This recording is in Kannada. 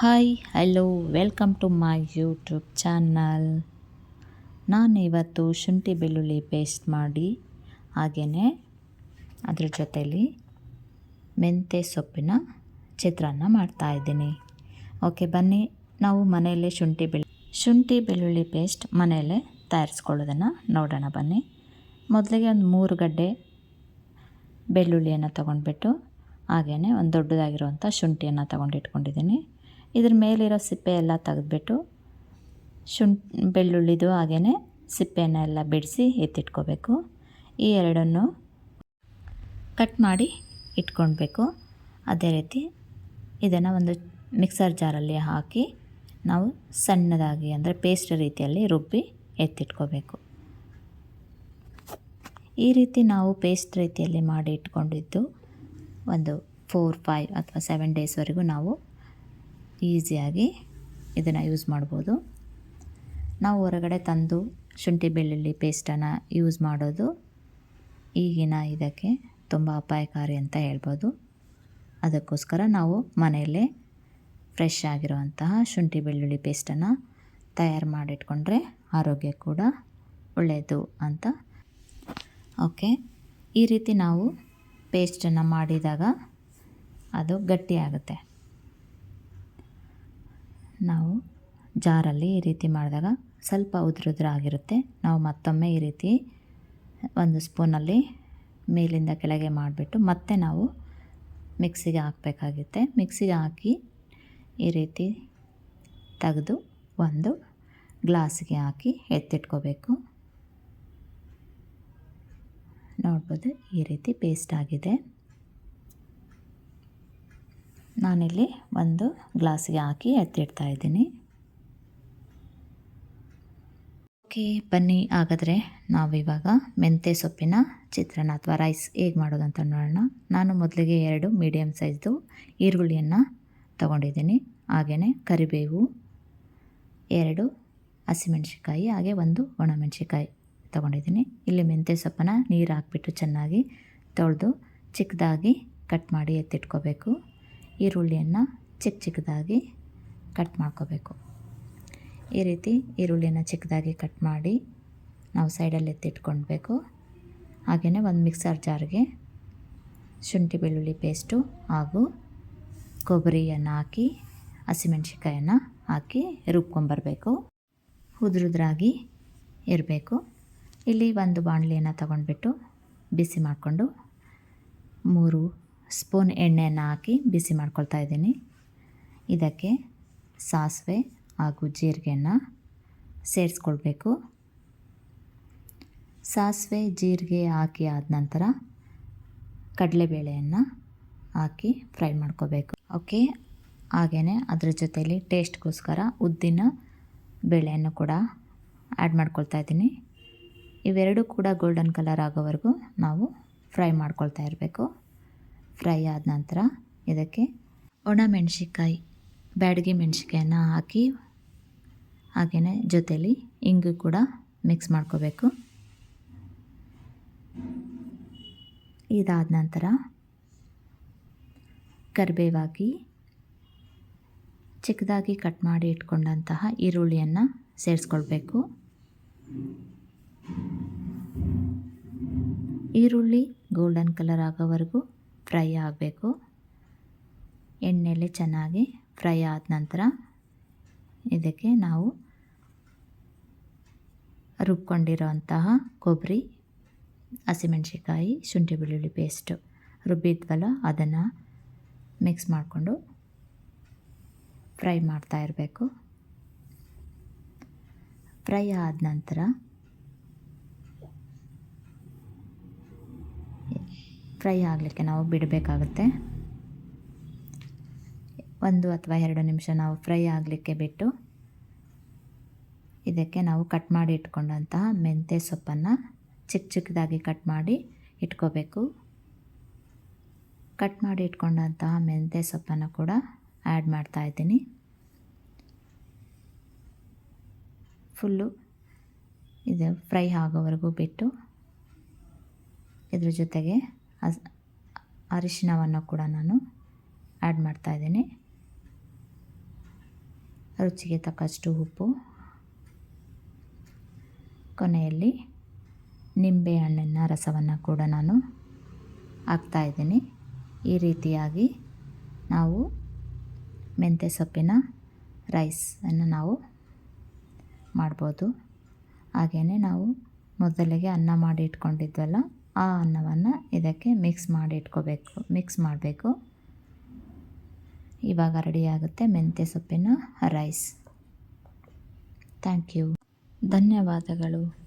Hi, hello, welcome to my YouTube channel. ನಾನು ಇವತ್ತು ಶುಂಠಿ ಬೆಳ್ಳುಳ್ಳಿ ಪೇಸ್ಟ್ ಮಾಡಿ, ಹಾಗೆಯೇ ಅದ್ರ ಜೊತೆಯಲ್ಲಿ ಮೆಂತ್ಯ ಸೊಪ್ಪಿನ ಚಿತ್ರಾನ್ನ ಮಾಡ್ತಾಯಿದ್ದೀನಿ ಓಕೆ, ಬನ್ನಿ, ನಾವು ಮನೆಯಲ್ಲೇ ಶುಂಠಿ ಬೆಳ್ಳು ಶುಂಠಿ ಬೆಳ್ಳುಳ್ಳಿ ಪೇಸ್ಟ್ ಮನೆಯಲ್ಲೇ ತಯಾರಿಸ್ಕೊಳ್ಳೋದನ್ನು ನೋಡೋಣ ಬನ್ನಿ. ಮೊದಲಿಗೆ ಒಂದು ಮೂರು ಗಡ್ಡೆ ಬೆಳ್ಳುಳ್ಳಿಯನ್ನು ತೊಗೊಂಡ್ಬಿಟ್ಟು, ಹಾಗೆಯೇ ಒಂದು ದೊಡ್ಡದಾಗಿರುವಂಥ ಶುಂಠಿಯನ್ನು ತೊಗೊಂಡು ಇಟ್ಕೊಂಡಿದ್ದೀನಿ ಇದ್ರ ಮೇಲಿರೋ ಸಿಪ್ಪೆ ಎಲ್ಲ ತೆಗೆದ್ಬಿಟ್ಟು ಶುಂಠ, ಬೆಳ್ಳುಳ್ಳಿದು ಹಾಗೆಯೇ ಸಿಪ್ಪೆಯನ್ನೆಲ್ಲ ಬಿಡಿಸಿ ಎತ್ತಿಟ್ಕೋಬೇಕು. ಈ ಎರಡನ್ನು ಕಟ್ ಮಾಡಿ ಇಟ್ಕೊಳ್ಬೇಕು. ಅದೇ ರೀತಿ ಇದನ್ನು ಒಂದು ಮಿಕ್ಸರ್ ಜಾರಲ್ಲಿ ಹಾಕಿ ನಾವು ಸಣ್ಣದಾಗಿ ಅಂದರೆ ಪೇಸ್ಟ್ ರೀತಿಯಲ್ಲಿ ರುಬ್ಬಿ ಎತ್ತಿಟ್ಕೋಬೇಕು. ಈ ರೀತಿ ನಾವು ಪೇಸ್ಟ್ ರೀತಿಯಲ್ಲಿ ಮಾಡಿ ಇಟ್ಕೊಂಡಿದ್ದು ಒಂದು ಫೋರ್ ಫೈವ್ ಅಥವಾ ಸೆವೆನ್ ಡೇಸ್ವರೆಗೂ ನಾವು ಈಸಿಯಾಗಿ ಇದನ್ನು ಯೂಸ್ ಮಾಡ್ಬೋದು. ನಾವು ಹೊರಗಡೆ ತಂದು ಶುಂಠಿ ಬೆಳ್ಳುಳ್ಳಿ ಪೇಸ್ಟನ್ನು ಯೂಸ್ ಮಾಡೋದು ಈಗಿನ ಇದಕ್ಕೆ ತುಂಬ ಅಪಾಯಕಾರಿ ಅಂತ ಹೇಳ್ಬೋದು. ಅದಕ್ಕೋಸ್ಕರ ನಾವು ಮನೆಯಲ್ಲೇ ಫ್ರೆಶ್ ಆಗಿರುವಂತಹ ಶುಂಠಿ ಬೆಳ್ಳುಳ್ಳಿ ಪೇಸ್ಟನ್ನು ತಯಾರು ಮಾಡಿಟ್ಕೊಂಡ್ರೆ ಆರೋಗ್ಯ ಕೂಡ ಒಳ್ಳೆಯದು ಅಂತ. ಓಕೆ, ಈ ರೀತಿ ನಾವು ಪೇಸ್ಟನ್ನು ಮಾಡಿದಾಗ ಅದು ಗಟ್ಟಿಯಾಗುತ್ತೆ. ನಾವು ಜಾರಲ್ಲಿ ಈ ರೀತಿ ಮಾಡಿದಾಗ ಸ್ವಲ್ಪ ಉದುರುದ್ರ ಆಗಿರುತ್ತೆ ನಾವು ಮತ್ತೊಮ್ಮೆ ಈ ರೀತಿ ಒಂದು ಸ್ಪೂನಲ್ಲಿ ಮೇಲಿಂದ ಕೆಳಗೆ ಮಾಡಿಬಿಟ್ಟು ಮತ್ತೆ ನಾವು ಮಿಕ್ಸಿಗೆ ಹಾಕಬೇಕಾಗುತ್ತೆ ಮಿಕ್ಸಿಗೆ ಹಾಕಿ ಈ ರೀತಿ ತೆಗೆದು ಒಂದು ಗ್ಲಾಸ್ಗೆ ಹಾಕಿ ಎತ್ತಿಟ್ಕೋಬೇಕು. ನೋಡ್ಬೋದು ಈ ರೀತಿ ಪೇಸ್ಟ್ ಆಗಿದೆ. ನಾನಿಲ್ಲಿ ಒಂದು ಗ್ಲಾಸಿಗೆ ಹಾಕಿ ಎತ್ತಿಡ್ತಾ ಇದ್ದೀನಿ. ಓಕೆ, ಬನ್ನಿ. ಹಾಗಾದರೆ ನಾವಿವಾಗ ಮೆಂತ್ಯ ಸೊಪ್ಪಿನ ಚಿತ್ರಾನ್ನ ಅಥವಾ ರೈಸ್ ಹೇಗೆ ಮಾಡೋದು ಅಂತ ನೋಡೋಣ. ನಾನು ಮೊದಲಿಗೆ ಎರಡು ಮೀಡಿಯಮ್ ಸೈಜ್ದು ಈರುಳ್ಳಿಯನ್ನು ತಗೊಂಡಿದ್ದೀನಿ. ಹಾಗೆಯೇ ಕರಿಬೇವು, ಎರಡು ಹಸಿಮೆಣ್ಸಿಕಾಯಿ ಹಾಗೆ ಒಂದು ಒಣಮೆಣ್ಸಿಕಾಯಿ ತೊಗೊಂಡಿದ್ದೀನಿ. ಇಲ್ಲಿ ಮೆಂತ್ಯ ಸೊಪ್ಪನ್ನು ನೀರು ಹಾಕಿಬಿಟ್ಟು ಚೆನ್ನಾಗಿ ತೊಳೆದು ಚಿಕ್ಕದಾಗಿ ಕಟ್ ಮಾಡಿ ಎತ್ತಿಟ್ಕೋಬೇಕು. ಈರುಳ್ಳಿಯನ್ನು ಚಿಕ್ಕ ಚಿಕ್ಕದಾಗಿ ಕಟ್ ಮಾಡ್ಕೋಬೇಕು. ಈ ರೀತಿ ಈರುಳ್ಳಿಯನ್ನು ಚಿಕ್ಕದಾಗಿ ಕಟ್ ಮಾಡಿ ನಾವು ಸೈಡಲ್ಲಿ ಎತ್ತಿಟ್ಕೊಳ್ಬೇಕು. ಹಾಗೆಯೇ ಒಂದು ಮಿಕ್ಸರ್ ಜಾರ್ಗೆ ಶುಂಠಿ ಬೆಳ್ಳುಳ್ಳಿ ಪೇಸ್ಟು ಹಾಗೂ ಕೊಬ್ಬರಿಯನ್ನು ಹಾಕಿ ಹಸಿಮೆಣ್ಸಿಕಾಯನ್ನು ಹಾಕಿ ರುಬ್ಕೊಂಬರಬೇಕು. ಉದ್ರುದ್ರಾಗಿ ಇರಬೇಕು. ಇಲ್ಲಿ ಒಂದು ಬಾಣಲಿಯನ್ನು ತಗೊಂಡ್ಬಿಟ್ಟು ಬಿಸಿ ಮಾಡಿಕೊಂಡು ಮೂರು ಸ್ಪೂನ್ ಎಣ್ಣೆಯನ್ನು ಹಾಕಿ ಬಿಸಿ ಮಾಡ್ಕೊಳ್ತಾ ಇದ್ದೀನಿ. ಇದಕ್ಕೆ ಸಾಸಿವೆ ಹಾಗೂ ಜೀರಿಗೆಯನ್ನು ಸೇರಿಸ್ಕೊಳ್ಬೇಕು. ಸಾಸಿವೆ, ಜೀರಿಗೆ ಹಾಕಿ ಆದ ನಂತರ ಕಡಲೆಬೇಳೆಯನ್ನು ಹಾಕಿ ಫ್ರೈ ಮಾಡ್ಕೋಬೇಕು ಓಕೆ? ಹಾಗೆಯೇ ಅದರ ಜೊತೆಯಲ್ಲಿ ಟೇಸ್ಟ್ಗೋಸ್ಕರ ಉದ್ದಿನ ಬೇಳೆಯನ್ನು ಕೂಡ ಆ್ಯಡ್ ಮಾಡ್ಕೊಳ್ತಾ ಇದ್ದೀನಿ. ಇವೆರಡೂ ಕೂಡ ಗೋಲ್ಡನ್ ಕಲರ್ ಆಗೋವರೆಗೂ ನಾವು ಫ್ರೈ ಮಾಡ್ಕೊಳ್ತಾ ಇರಬೇಕು. ಫ್ರೈ ಆದ ನಂತರ ಇದಕ್ಕೆ ಒಣ ಮೆಣಸಿಕಾಯಿ ಬ್ಯಾಡಗಿ ಮೆಣಸಿಕಾಯನ್ನು ಹಾಕಿ ಹಾಗೆಯೇ ಜೊತೇಲಿ ಇಂಗು ಕೂಡ ಮಿಕ್ಸ್ ಮಾಡ್ಕೋಬೇಕು. ಇದಾದ ನಂತರ ಕರಿಬೇವಾಗಿ ಚಿಕ್ಕದಾಗಿ ಕಟ್ ಮಾಡಿ ಇಟ್ಕೊಂಡಂತಹ ಈರುಳ್ಳಿಯನ್ನು ಸೇರಿಸ್ಕೊಳ್ಬೇಕು. ಈರುಳ್ಳಿ ಗೋಲ್ಡನ್ ಕಲರ್ ಆಗೋವರೆಗೂ ಫ್ರೈ ಆಗಬೇಕು. ಎಣ್ಣೆಯಲ್ಲಿ ಚೆನ್ನಾಗಿ ಫ್ರೈ ಆದ ನಂತರ ಇದಕ್ಕೆ ನಾವು ರುಬ್ಕೊಂಡಿರೋಂತಹ ಕೊಬ್ಬರಿ ಹಸಿಮೆಣ್ಸಿಕಾಯಿ ಶುಂಠಿ ಬೆಳ್ಳುಳ್ಳಿ ಪೇಸ್ಟು ರುಬ್ಬಿದ್ವಲ್ಲ ಅದನ್ನು ಮಿಕ್ಸ್ ಮಾಡಿಕೊಂಡು ಫ್ರೈ ಮಾಡ್ತಾ ಇರಬೇಕು. ಫ್ರೈ ಆದ ನಂತರ ಫ್ರೈ ಆಗಲಿಕ್ಕೆ ನಾವು ಬಿಡಬೇಕಾಗುತ್ತೆ. ಒಂದು ಅಥವಾ ಎರಡು ನಿಮಿಷ ನಾವು ಫ್ರೈ ಆಗಲಿಕ್ಕೆ ಬಿಟ್ಟು ಇದಕ್ಕೆ ನಾವು ಕಟ್ ಮಾಡಿ ಇಟ್ಕೊಂಡಂತಹ ಮೆಂತ್ಯ ಸೊಪ್ಪನ್ನು ಚಿಕ್ಕ ಚಿಕ್ಕದಾಗಿ ಕಟ್ ಮಾಡಿ ಇಟ್ಕೋಬೇಕು. ಕಟ್ ಮಾಡಿ ಇಟ್ಕೊಂಡಂತಹ ಮೆಂತ್ಯ ಸೊಪ್ಪನ್ನು ಕೂಡ ಆ್ಯಡ್ ಮಾಡ್ತಾ ಇದ್ದೀನಿ. ಫುಲ್ಲು ಇದು ಫ್ರೈ ಆಗೋವರೆಗೂ ಬಿಟ್ಟು ಇದ್ರ ಜೊತೆಗೆ ಹಸ್ ಅರಿಶಿನವನ್ನು ಕೂಡ ನಾನು ಆ್ಯಡ್ ಮಾಡ್ತಾಯಿದ್ದೀನಿ ರುಚಿಗೆ ತಕ್ಕಷ್ಟು ಉಪ್ಪು. ಕೊನೆಯಲ್ಲಿ ನಿಂಬೆ ಹಣ್ಣಿನ ರಸವನ್ನು ಕೂಡ ನಾನು ಹಾಕ್ತಾಯಿದ್ದೀನಿ ಈ ರೀತಿಯಾಗಿ ನಾವು ಮೆಂತ್ಯ ಸೊಪ್ಪಿನ ರೈಸನ್ನು ನಾವು ಮಾಡ್ಬೋದು. ಹಾಗೆಯೇ ನಾವು ಮೊದಲಿಗೆ ಅನ್ನ ಮಾಡಿ ಇಟ್ಕೊಂಡಿದ್ವಲ್ಲ ಆ ಅನ್ನವನ್ನು ಇದಕ್ಕೆ ಮಿಕ್ಸ್ ಮಾಡಿ ಇಟ್ಕೋಬೇಕು. ಮಿಕ್ಸ್ ಮಾಡಬೇಕು. ಇವಾಗ ರೆಡಿಯಾಗುತ್ತೆ ಮೆಂತ್ಯ ಸೊಪ್ಪಿನ ರೈಸ್ ಥ್ಯಾಂಕ್ ಯು ಧನ್ಯವಾದಗಳು.